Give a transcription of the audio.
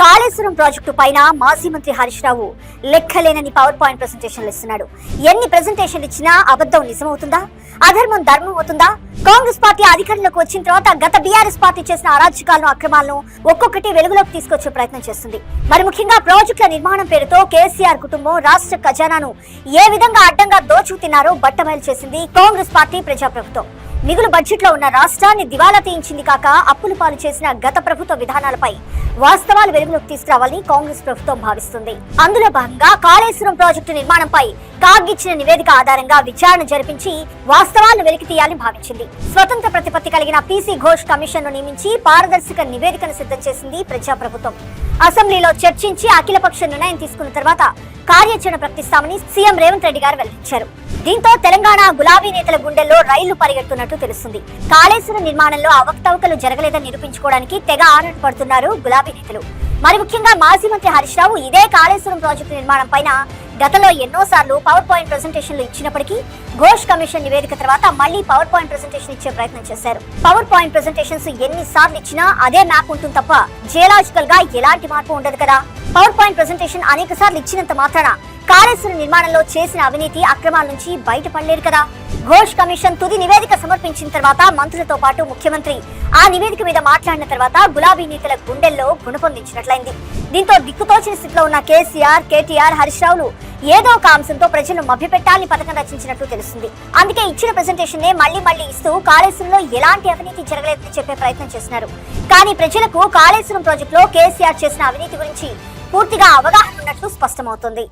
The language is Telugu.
కాళేశ్వరం ప్రాజెక్టు పైన మాజీ మంత్రి హరీష్ రావు లెక్కలేనని పవర్ పాయింట్ ప్రెసెంటేషన్లు ఇస్తున్నాడు. ఎన్ని ప్రెసెంటేషన్లు ఇచ్చినా అబద్ధం నిజమవుతుందా? అధర్మం ధర్మం అవుతుందా? కాంగ్రెస్ పార్టీ అధికారంలోకి వచ్చిన తర్వాత గత బీఆర్ఎస్ పార్టీ చేసిన అరాచకాలను అక్రమాలను ఒక్కొక్కటి వెలుగులోకి తీసుకొచ్చే ప్రయత్నం చేస్తుంది. మరి ముఖ్యంగా ప్రాజెక్టుల నిర్మాణం పేరుతో కేసీఆర్ కుటుంబం రాష్ట్ర ఖజానాను ఏ విధంగా అడ్డంగా దోచుకుతున్నారో బట్టబయలు చేసింది కాంగ్రెస్ పార్టీ ప్రజాప్రభుత్వం. మిగులు బడ్జెట్లో ఉన్న రాష్ట్రాన్ని దివాలా తీయించింది కాక అప్పులు పాలు చేసిన గత ప్రభుత్వ విధానాలపై వాస్తవాలు వెలుగులోకి తీసుకురావాలని కాంగ్రెస్ ప్రభుత్వం భావిస్తుంది. అందులో భాగంగా కాళేశ్వరం ప్రాజెక్టు నిర్మాణంపై కాగ్ ఇచ్చిన నివేదిక ఆధారంగా విచారణ జరిపించి వాస్తవాలను వెలికి తీయాలని భావించింది. స్వతంత్ర ప్రతిపత్తి కలిగిన పీసీ ఘోష్ కమిషన్ను నియమించి పారదర్శక నివేదికను సిద్ధం చేసింది ప్రజాప్రభుత్వం. అసెంబ్లీలో చర్చించి అఖిలపక్ష నిర్ణయం తీసుకున్న తర్వాత కార్యాచరణ ప్రకటిస్తామని సీఎం రేవంత్ రెడ్డి గారు వెల్లడించారు. దీంతో తెలంగాణ గులాబీ నేతల గుండెల్లో రైళ్ళు పరిగెడుతున్నట్టు తెలుస్తుంది. కాళేశ్వరం నిర్మాణంలో అవకతవకలు జరగలేదని నిరూపించుకోవడానికి తెగ ఆరాటపడుతున్నారు గులాబీ నేతలు. మరి ముఖ్యంగా మాజీ మంత్రి హరీష్ రావు ఇదే కాళేశ్వరం ప్రాజెక్టు నిర్మాణం పైన గతంలో ఎన్నోసార్లు పవర్ పాయింట్ ప్రెజెంటేషన్లు ఇచ్చినప్పటికీ ఘోష్ కమిషన్ నివేదిక తర్వాత మళ్ళీ పవర్ పాయింట్ ప్రెజెంటేషన్ ఇచ్చే ప్రయత్నం చేశారు. పవర్ పాయింట్ ప్రెజెంటేషన్స్ ఎన్ని సార్లు ఇచ్చినా అదే మ్యాప్ ఉంటుంది తప్ప జియలాజికల్గా ఎలాంటి మార్పు ఉండదు కదా. పవర్ పాయింట్ ప్రెజెంటేషన్ అనేక సార్లు ఇచ్చినంత మాత్రాన కాళేశ్వరం నిర్మాణంలో చేసిన అవినీతి అక్రమాల నుంచి బయటపడలేరు కదా. ఘోష్ కమిషన్ తుది నివేదిక సమర్పించిన తర్వాత మంత్రులతో పాటు ముఖ్యమంత్రి ఆ నివేదిక మీద మాట్లాడిన తర్వాత గులాబీ నేతల గుండెల్లో గుణపొందించినట్లయింది. దీంతో దిక్కుతోచిన స్థితిలో ఉన్న కేసీఆర్ కేటీఆర్ హరీష్ రావులు ఏదో ఒక అంశంతో ప్రజలను మభ్యపెట్టాలని పథకం రచించినట్టు తెలుస్తుంది. అందుకే ఇచ్చిన ప్రెజెంటేషన్ నే మళ్ళీ మళ్ళీ ఇస్తూ కాళేశ్వరంలో ఎలాంటి అవినీతి జరగలేదని చెప్పే ప్రయత్నం చేస్తున్నారు. కానీ ప్రజలకు కాళేశ్వరం ప్రాజెక్టులో కేసీఆర్ చేసిన అవినీతి గురించి పూర్తిగా అవగాహన ఉన్నట్లు స్పష్టమవుతుంది.